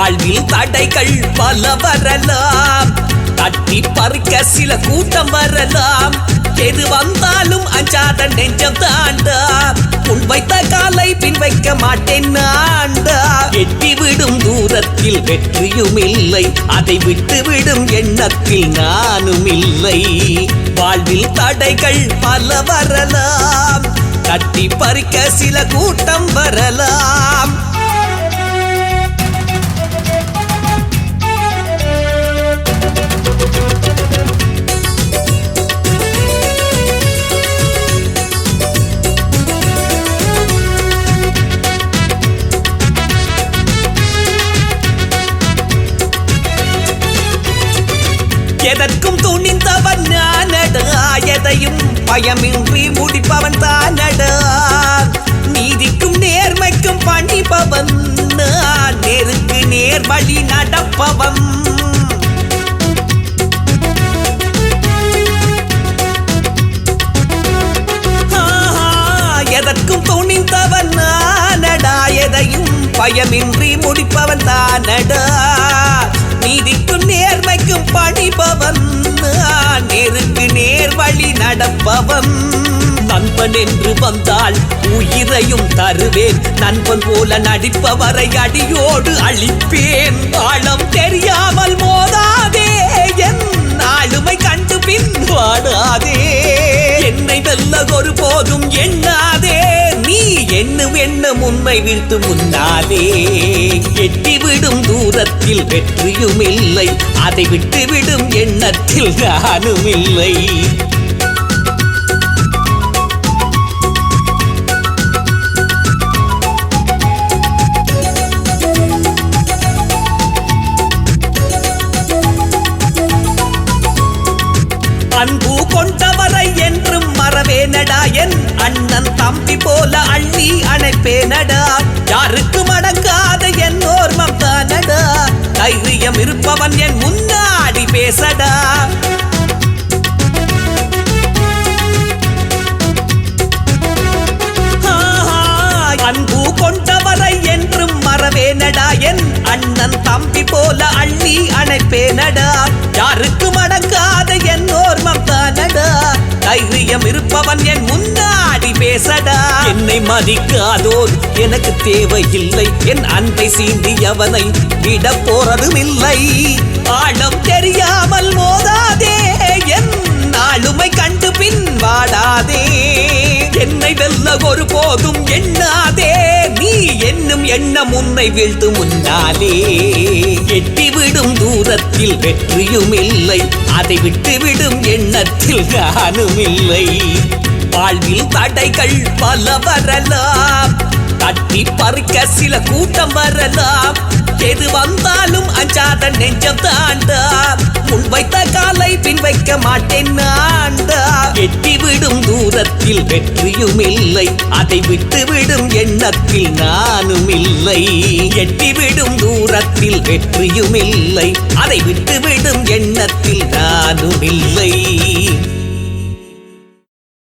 வாழ்வில் தடைகள் பல வரலாம். தட்டி பறிக்க சில கூட்டம் வரலாம். எது வந்தாலும் அஞ்சாத நெஞ்சம் தாண்டா. உன் வைத்த காலை பின் வைக்க மாட்டேன் நாண்டா எட்டி விடும் தூரத்தில் வெற்றியும் இல்லை. அதை விட்டு விடும் எண்ணத்தில் நானும் இல்லை. வாழ்வில் தடைகள் பல வரலாம். தட்டி பறிக்க சில கூட்டம் வரலாம். எதற்கும் துணிந்தவன் ஞானடா எதையும் பயமின்றி முடிப்பவன் தானடா. நீதிக்கும் நேர்மைக்கும் பணிபவன் நான் நேருக்கு நேர் வழி நடப்பவன். எதற்கும் துணிந்தவன் நானடா எதையும் பயமின்றி முடிப்பவன் தானடா. நேர்மைக்கும் பணிபவன் நான் நேருக்கு நேர் வழி நடப்பவன். நண்பன் என்று வந்தால் உயிரையும் தருவேன். நண்பன் போல நடிப்பவரை அடியோடு அழிப்பேன். ஆழம் தெரியாமல் உண்மை வீழ்த்து முன்னாலே எட்டிவிடும் தூரத்தில் வெற்றியும் இல்லை அதை விட்டுவிடும் எண்ணத்தில் நானும் இல்லை அன்பு கொண்டவரை என்றும் மறவேனடா என் அன்பு. அணைப்பேனடா யாருக்கு மடங்காத என் ஓர்மம் தானடா. தைரியம் இருப்பவன் என் முன்னாடி பேசடா. அன்பு கொண்டவரை என்றும் மறவேனடா என் அண்ணன் தம்பி போல அள்ளி அணைப்பேனடா யாருக்கு மடங்காத என் ஓர்மம் தானடா. தைரியம் இருப்பவன் என் முன்னாடி மதிக்காதோர் எனக்கு தேவையில்லை. என் அன்பை சீண்டி அவனை விட போறதும் இல்லை ஆழம் தெரியாமல் மோதாதே என் ஆளுமை கண்டு பின் வாடாதே என்னை வெல்ல ஒரு போதும் எண்ணாதே நீ என்னும் எண்ணம் உன்னை வீழ்த்து முன்னாலே. எட்டிவிடும் தூரத்தில் வெற்றியும் இல்லை அதை விட்டுவிடும் எண்ணத்தில் நானும் இல்லை வாழ்வில் தடைகள் பல வரலாம். தட்டி பறிக்க சில கூட்டம் வரலாம். எது வந்தாலும் அஞ்சாத நெஞ்சம் தாண்டா. முன் வைத்த காலை பின் வைக்க மாட்டேன் நாண்டா. எட்டி விடும் தூரத்தில் வெற்றியும் இல்லை. அதை விட்டு விடும் எண்ணத்தில் நானும் இல்லை. எட்டி விடும் தூரத்தில் வெற்றியும் இல்லை. அதை விட்டு விடும் எண்ணத்தில் நானும் இல்லை.